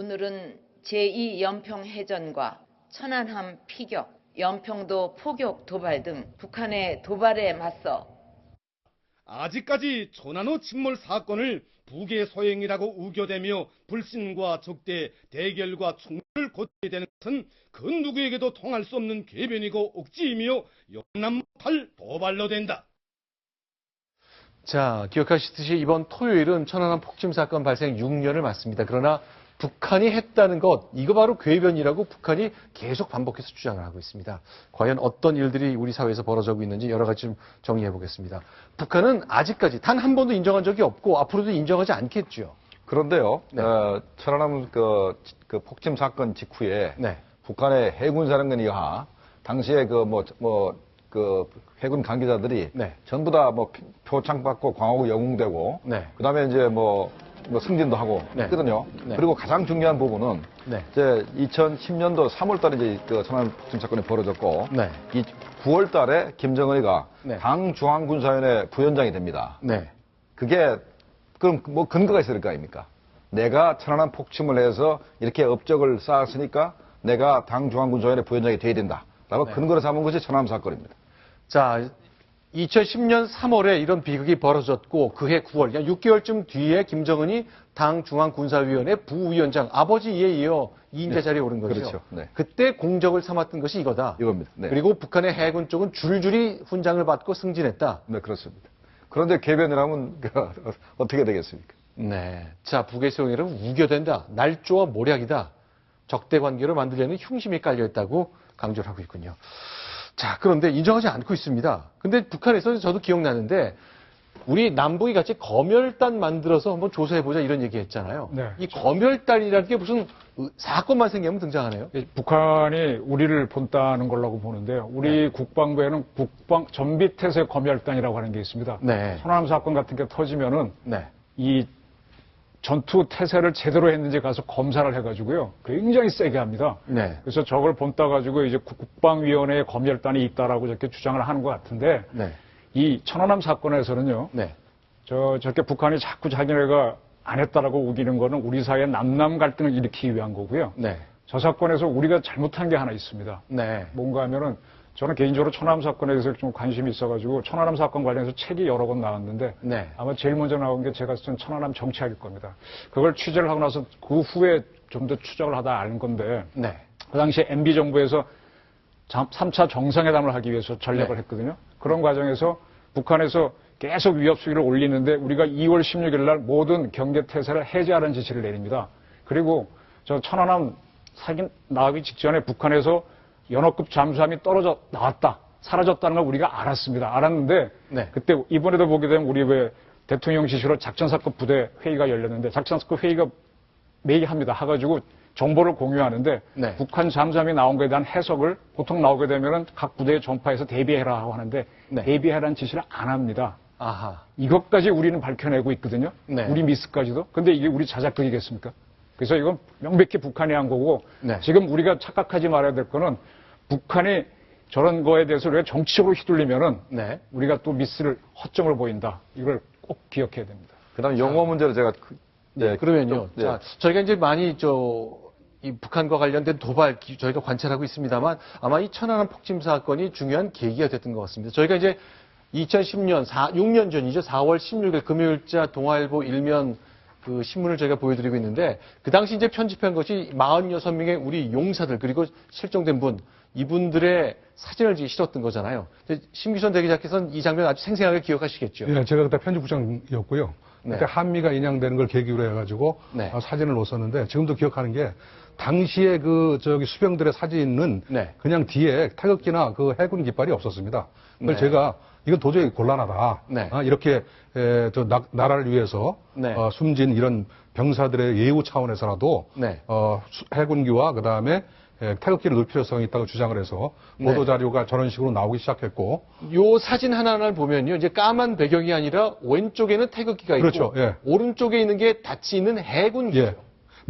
오늘은 제2연평 해전과 천안함 피격, 연평도 포격 도발 등 북한의 도발에 맞서 아직까지 조난호 침몰 사건을 북의 소행이라고 우겨대며 불신과 적대, 대결과 충돌을 고치게 되는 것은 그 누구에게도 통할 수 없는 궤변이고 억지이며 용납 못할 도발로 된다. 자, 기억하시듯이 이번 토요일은 천안함 폭침 사건 발생 6년을 맞습니다. 그러나 북한이 했다는 것, 이거 바로 궤변이라고 북한이 계속 반복해서 주장을 하고 있습니다. 과연 어떤 일들이 우리 사회에서 벌어지고 있는지 여러 가지 좀 정리해 보겠습니다. 북한은 아직까지 단 한 번도 인정한 적이 없고 앞으로도 인정하지 않겠죠. 그런데요, 네. 어, 천안함 그, 그 폭침 사건 직후에 네. 북한의 해군 사령관이가 당시에 그 뭐 뭐 그 해군 관계자들이 네. 전부 다 뭐 표창 받고 광화국 영웅되고 네. 그다음에 이제 뭐, 뭐 승진도 하고 네. 했거든요. 네. 그리고 가장 중요한 부분은 네. 이제 2010년도 3월달에 이제 그 천안 폭침 사건이 벌어졌고 네. 이 9월달에 김정은이가 네. 당 중앙군사위원회 부위원장이 됩니다. 네. 그게 그럼 뭐 근거가 있을 거 아닙니까? 내가 천안함 폭침을 해서 이렇게 업적을 쌓았으니까 내가 당 중앙군사위원회 부위원장이 돼야 된다. 라고 네. 근거로 삼은 것이 천안함 사건입니다. 자, 2010년 3월에 이런 비극이 벌어졌고 그해 9월, 그러니까 6개월쯤 뒤에 김정은이 당 중앙군사위원회 부위원장 아버지에 이어 2인자 네. 자리에 오른 거죠. 그렇죠. 네. 그때 공적을 삼았던 것이 이거다. 이겁니다. 네. 그리고 북한의 해군 쪽은 줄줄이 훈장을 받고 승진했다. 네, 그렇습니다. 그런데 개변이라면 그 어떻게 되겠습니까? 네. 자, 북의 소용이는 우겨댄다. 날조와 모략이다. 적대 관계로 만들려는 흉심이 깔려 있다고 강조를 하고 있군요. 자, 그런데 인정하지 않고 있습니다. 근데 북한에서 저도 기억나는데 우리 남북이 같이 검열단 만들어서 한번 조사해보자 이런 얘기 했잖아요. 네. 이 검열단이라는 게 무슨 사건만 생기면 등장하네요. 예, 북한이 우리를 본다는 걸라고 보는데요. 우리 국방부에는 국방 전비태세 검열단이라고 하는 게 있습니다. 네. 천안함 사건 같은 게 터지면은 네. 이 전투 태세를 제대로 했는지 가서 검사를 해가지고요. 굉장히 세게 합니다. 네. 그래서 저걸 본따 가지고 이제 국- 국방위원회에 검열단이 있다라고 저렇게 주장을 하는 것 같은데 네. 이 천안함 사건에서는요. 네. 저 저렇게 북한이 자꾸 자기네가 안 했다라고 우기는 거는 우리 사이의 남남 갈등을 일으키기 위한 거고요. 네. 저 사건에서 우리가 잘못한 게 하나 있습니다. 네. 뭔가 하면은 저는 개인적으로 천안함 사건에 대해서 좀 관심이 있어가지고 천안함 사건 관련해서 책이 여러 권 나왔는데 네. 아마 제일 먼저 나온 게 제가 쓴 천안함 정치학일 겁니다. 그걸 취재를 하고 나서 그 후에 좀 더 추적을 하다 아는 건데 네. 그 당시에 MB 정부에서 3차 정상회담을 하기 위해서 전략을 네. 했거든요. 그런 과정에서 북한에서 계속 위협 수위를 올리는데 우리가 2월 16일 날 모든 경계 태세를 해제하라는 지시를 내립니다. 그리고 저 천안함 사기 나가기 직전에 북한에서 연어급 잠수함이 떨어져 나왔다. 사라졌다는 걸 우리가 알았습니다. 알았는데 네. 그때 이번에도 보게 되면 우리 왜 대통령 지시로 작전사건 부대 회의가 열렸는데 작전사건 회의가 매일 합니다. 해가지고 정보를 공유하는데 네. 북한 잠수함이 나온 것에 대한 해석을 보통 나오게 되면은 각 부대에 전파해서 대비해라 하고 하는데 네. 대비해라는 지시를 안 합니다. 아하. 이것까지 우리는 밝혀내고 있거든요. 네. 우리 미스까지도. 근데 이게 우리 자작극이겠습니까? 그래서 이건 명백히 북한이 한 거고 네. 지금 우리가 착각하지 말아야 될 거는 북한이 저런 거에 대해서 우리가 정치적으로 휘둘리면은 네. 우리가 또 미스를 허점을 보인다. 이걸 꼭 기억해야 됩니다. 그 다음에 용어 문제로 제가 그- 네, 네, 그러면요. 좀, 네. 자, 저희가 이제 많이 저, 이 북한과 관련된 도발 기- 저희가 관찰하고 있습니다만 아마 이 천안함 폭침 사건이 중요한 계기가 됐던 것 같습니다. 저희가 이제 2010년, 4, 6년 전이죠. 4월 16일 금요일자 동아일보 일면 그 신문을 저희가 보여드리고 있는데 그 당시 이제 편집한 것이 46명의 우리 용사들 그리고 실종된 분 이분들의 사진을 실었던 거잖아요. 심기선 대기자께서는 이 장면 아주 생생하게 기억하시겠죠. 예, 제가 그때 편집부장이었고요. 네. 그때 한미가 인양되는 걸 계기로 해가지고 네. 어, 사진을 놓았었는데 지금도 기억하는 게 당시에 그 저기 수병들의 사진은 네. 그냥 뒤에 태극기나 그 해군 깃발이 없었습니다. 그걸 네. 제가 이건 도저히 곤란하다. 네. 아, 이렇게 에, 저 나, 나라를 위해서 네. 어, 숨진 이런 병사들의 예우 차원에서라도 네. 어, 수- 해군기와 그 다음에 태극기를 놓을 필요성이 있다고 주장을 해서 네. 보도 자료가 저런 식으로 나오기 시작했고 요 사진 하나하나를 보면요. 이제 까만 배경이 아니라 왼쪽에는 태극기가 있고 그렇죠, 예. 오른쪽에 있는 게 닫히 있는 해군기죠. 예.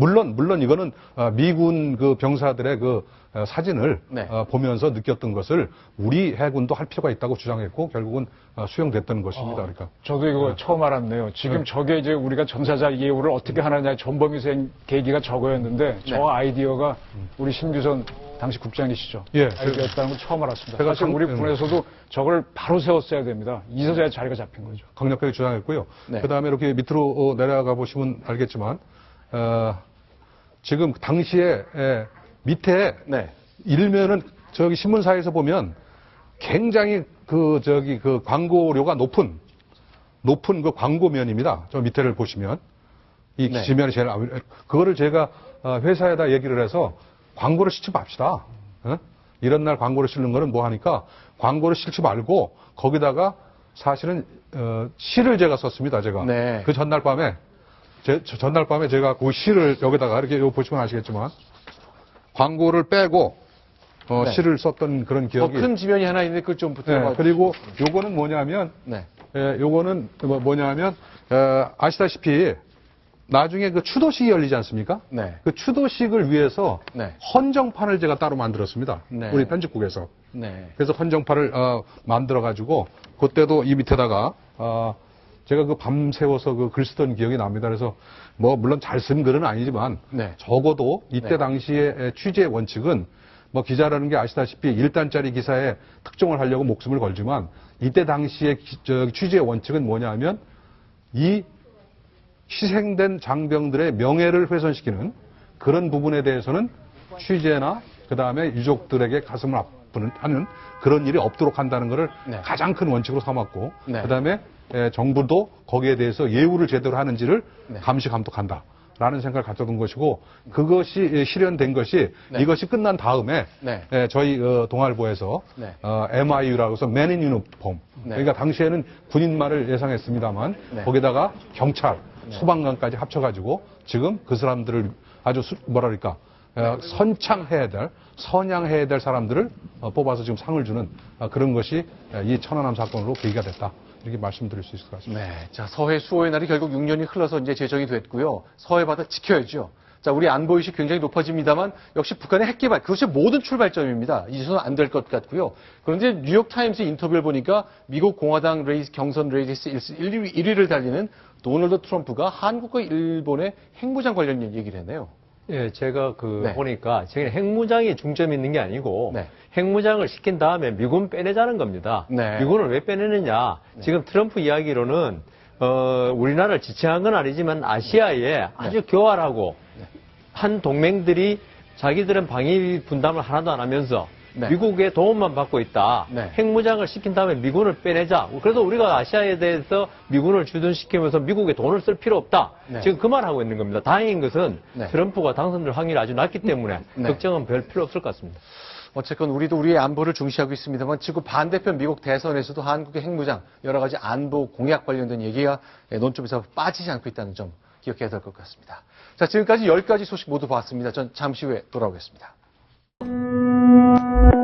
물론 물론 이거는 어, 미군 그 병사들의 그 어, 사진을 네. 어, 보면서 느꼈던 것을 우리 해군도 할 필요가 있다고 주장했고 결국은 어, 수용됐던 것입니다. 그러니까 저도 이거 처음 알았네요. 지금 저게 이제 우리가 전사자 예우를 어떻게 하느냐 전범이 생 계기가 저거였는데 저 아이디어가 우리 신규선 당시 국장이시죠. 예. 아이디어였다는 걸 처음 알았습니다. 제가 사실 참- 우리 음. 군에서도 저걸 바로 세웠어야 됩니다. 이서야 자리가 잡힌 거죠. 강력하게 주장했고요. 네. 그 다음에 이렇게 밑으로 어, 내려가 보시면 알겠지만 어, 지금 당시에 에, 밑에 네. 일면은 저기 신문사에서 보면 굉장히 그 저기 그 광고료가 높은 높은 그 광고면입니다. 저 밑에를 보시면 이 네. 지면이 제일 그거를 제가 어, 회사에다 얘기를 해서 광고를 실지 맙시다. 어? 이런 날 광고를 실는 거는 뭐 하니까 광고를 실지 말고 거기다가 사실은 어, 시를 제가 썼습니다. 제가 네. 그 전날 밤에 제, 저- 전날 밤에 제가 그 시를 여기다가 이렇게 요 보시면 아시겠지만 광고를 빼고 어, 네. 시를 썼던 그런 더 기억이 큰 지면이 하나 있는데 그걸 좀 네, 붙여봐. 그리고 요거는 뭐냐면 네. 예, 요거는 뭐- 뭐냐면 어, 아시다시피 나중에 그 추도식이 열리지 않습니까? 네. 그 추도식을 위해서 네. 헌정판을 제가 따로 만들었습니다. 네. 우리 편집국에서. 네. 그래서 헌정판을 어, 만들어 가지고 그때도 이 밑에다가 어, 제가 그 밤새워서 그 글 쓰던 기억이 납니다. 그래서 뭐 물론 잘 쓴 글은 아니지만 네. 적어도 이때 네. 당시의 취재 원칙은 뭐 기자라는 게 아시다시피 1단짜리 기사에 특종을 하려고 목숨을 걸지만 이때 당시의 기- 저 취재 원칙은 뭐냐면 이 희생된 장병들의 명예를 훼손시키는 그런 부분에 대해서는 취재나 그 다음에 유족들에게 가슴을 아프는 하는 그런 일이 없도록 한다는 것을 네. 가장 큰 원칙으로 삼았고 네. 그 다음에 정부도 거기에 대해서 예우를 제대로 하는지를 네. 감시 감독한다. 라는 생각을 가져둔 것이고 그것이 예, 실현된 것이 네. 이것이 끝난 다음에 네. 예, 저희 어, 동아일보에서 네. 어, MIU라고 해서 맨인 유니폼 네. 그러니까 당시에는 군인말을 예상했습니다만 네. 거기다가 경찰, 소방관까지 합쳐가지고 지금 그 사람들을 아주 수- 뭐랄까 어, 선창해야 될 선양해야 될 사람들을 어, 뽑아서 지금 상을 주는 어, 그런 것이 어, 이 천안함 사건으로 계기가 됐다 이렇게 말씀드릴 수 있을 것 같습니다. 네. 자, 서해 수호의 날이 결국 6년이 흘러서 이제 제정이 됐고요. 서해 바다 지켜야죠. 자, 우리 안보 의식 굉장히 높아집니다만 역시 북한의 핵 개발, 그것이 모든 출발점입니다. 이제서는 안 될 것 같고요. 그런데 뉴욕 타임스 인터뷰를 보니까 미국 공화당 레이스, 경선 레이스 1위, 1위를 달리는 도널드 트럼프가 한국과 일본의 핵무장 관련 얘기를 했네요. 예, 제가 그 네. 보니까 저기는 핵무장이 중점이 있는 게 아니고 네. 핵무장을 시킨 다음에 미군 빼내자는 겁니다. 네. 미군을 왜 빼내느냐? 지금 트럼프 이야기로는 어, 우리나라를 지칭한 건 아니지만 아시아에 아주 교활하고 한 동맹들이 자기들은 방위 분담을 하나도 안 하면서 네. 미국의 도움만 받고 있다. 네. 핵무장을 시킨 다음에 미군을 빼내자. 그래서 우리가 아시아에 대해서 미군을 주둔시키면서 미국에 돈을 쓸 필요 없다. 네. 지금 그 말 하고 있는 겁니다. 다행인 것은 네. 트럼프가 당선될 확률이 아주 낮기 때문에 네. 걱정은 별 필요 없을 것 같습니다. 어쨌건 우리도 우리의 안보를 중시하고 있습니다만 지금 반대편 미국 대선에서도 한국의 핵무장 여러 가지 안보 공약 관련된 얘기가 논점에서 빠지지 않고 있다는 점 기억해야 될 것 같습니다. 자, 지금까지 10가지 소식 모두 봤습니다. 전 잠시 후에 돌아오겠습니다. 嗯。